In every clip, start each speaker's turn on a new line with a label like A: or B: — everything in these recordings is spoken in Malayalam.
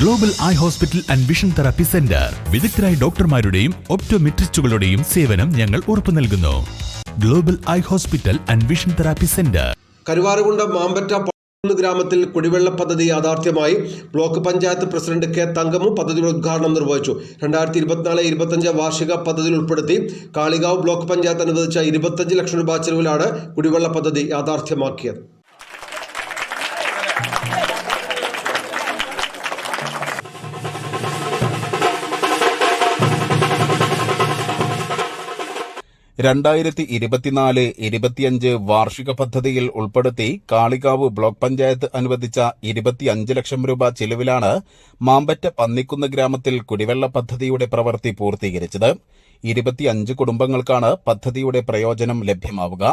A: Global eye hospital and vision therapy centre വിദഗ്ധരായ ഡോക്ടർമാരുടെയും ഒപ്റ്റോമെട്രിസ്റ്റുകളുടെയും സേവനം ഞങ്ങൾ ഉറപ്പു നൽകുന്നു. Global eye hospital and vision therapy centre
B: Karuvarakundu Mampatta ഗ്രാമത്തിൽ കുടിവെള്ള പദ്ധതി യാഥാർത്ഥ്യമായി block panchayat president K Thankammu പദ്ധതിയുടെ ഉദ്ഘാടനം നിർവഹിച്ചു. രണ്ടായിരത്തി ഇരുപത്തിനാല് ഇരുപത്തഞ്ച് വാർഷിക പദ്ധതിയിൽ ഉൾപ്പെടുത്തി കാളികാവ് ബ്ലോക്ക് പഞ്ചായത്ത് അനുവദിച്ച ഇരുപത്തഞ്ച് ലക്ഷം രൂപ ചെലവിലാണ് കുടിവെള്ള പദ്ധതി യാഥാർത്ഥ്യമാക്കിയത്.
C: രണ്ടായിരത്തി ഇരുപത്തിനാല് ഇരുപത്തിയഞ്ച് വാർഷിക പദ്ധതിയിൽ ഉൾപ്പെടുത്തി കാളികാവ് ബ്ലോക്ക് പഞ്ചായത്ത് അനുവദിച്ച ഇരുപത്തിയഞ്ച് ലക്ഷം രൂപ ചിലവിലാണ് മാമ്പറ്റ പന്നിക്കുന്ന് ഗ്രാമത്തിൽ കുടിവെള്ള പദ്ധതിയുടെ പ്രവൃത്തി പൂർത്തീകരിച്ചത്. ഇരുപത്തിയഞ്ച് കുടുംബങ്ങൾക്കാണ് പദ്ധതിയുടെ പ്രയോജനം ലഭ്യമാവുക.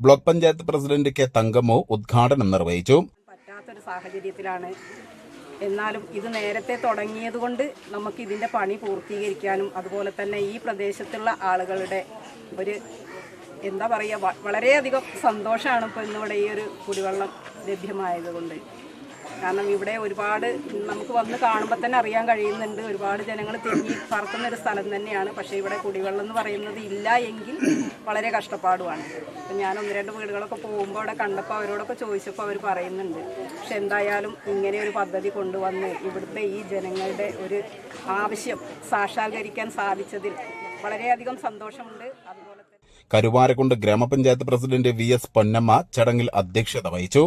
C: Block panchayat president K Thankammu ഉദ്ഘാടനം നിർവഹിച്ചു.
D: എന്നാലും ഇത് നേരത്തെ തുടങ്ങിയതുകൊണ്ട് നമുക്ക് ഇതിന്റെ പണി പൂർത്തീകരിക്കാനും അതുപോലെ തന്നെ ഈ പ്രദേശത്തുള്ള ആളുകളുടെ ഒരു എന്താ പറയുക വളരെയധികം സന്തോഷമാണ് ഇപ്പോൾ ഇന്നിവിടെ ഈ ഒരു കുടിവെള്ളം ലഭ്യമായതുകൊണ്ട് കാരണം ഇവിടെ ഒരുപാട് നമുക്ക് വന്ന് കാണുമ്പോൾ തന്നെ അറിയാൻ കഴിയുന്നുണ്ട്. ഒരുപാട് ജനങ്ങൾ തിരിഞ്ഞ് പറക്കുന്ന ഒരു സ്ഥലം തന്നെയാണ്. പക്ഷേ ഇവിടെ കുടിവെള്ളം എന്ന് പറയുന്നത് ഇല്ല എങ്കിൽ വളരെ കഷ്ടപ്പാടുമാണ്. അപ്പം ഞാൻ ഒന്ന് രണ്ട് വീടുകളൊക്കെ പോകുമ്പോൾ അവിടെ കണ്ടപ്പോൾ അവരോടൊക്കെ ചോദിച്ചപ്പോൾ അവർ പറയുന്നുണ്ട്. പക്ഷെ എന്തായാലും ഇങ്ങനെ ഒരു പദ്ധതി കൊണ്ടുവന്ന് ഇവിടുത്തെ ഈ ജനങ്ങളുടെ ഒരു ആവശ്യം സാക്ഷാത്കരിക്കാൻ സാധിച്ചതിൽ വളരെയധികം സന്തോഷമുണ്ട്. അതുപോലെ
C: കരുവാരക്കുണ്ട് ഗ്രാമപഞ്ചായത്ത് പ്രസിഡന്റ് വി എസ് പൊന്നമ്മ ചടങ്ങിൽ അധ്യക്ഷത വഹിച്ചു.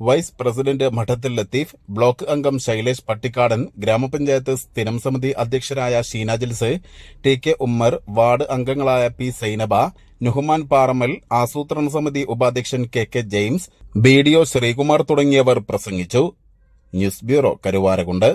C: വൈസ് പ്രസിഡന്റ് മഠത്തിൽ ലത്തീഫ് ബ്ലോക്ക് അംഗം ശൈലേഷ് പട്ടിക്കാടൻ ഗ്രാമപഞ്ചായത്ത് സ്ഥിരം സമിതി അധ്യക്ഷരായ Sheena Jils T K Ummer ward അംഗങ്ങളായ പി സൈനബ നുഹ്മാൻ പാറമൽ ആസൂത്രണ സമിതി ഉപാധ്യക്ഷൻ K K James B D O Sreekumar തുടങ്ങിയവർ പ്രസംഗിച്ചു. News bureau Karuvarakundu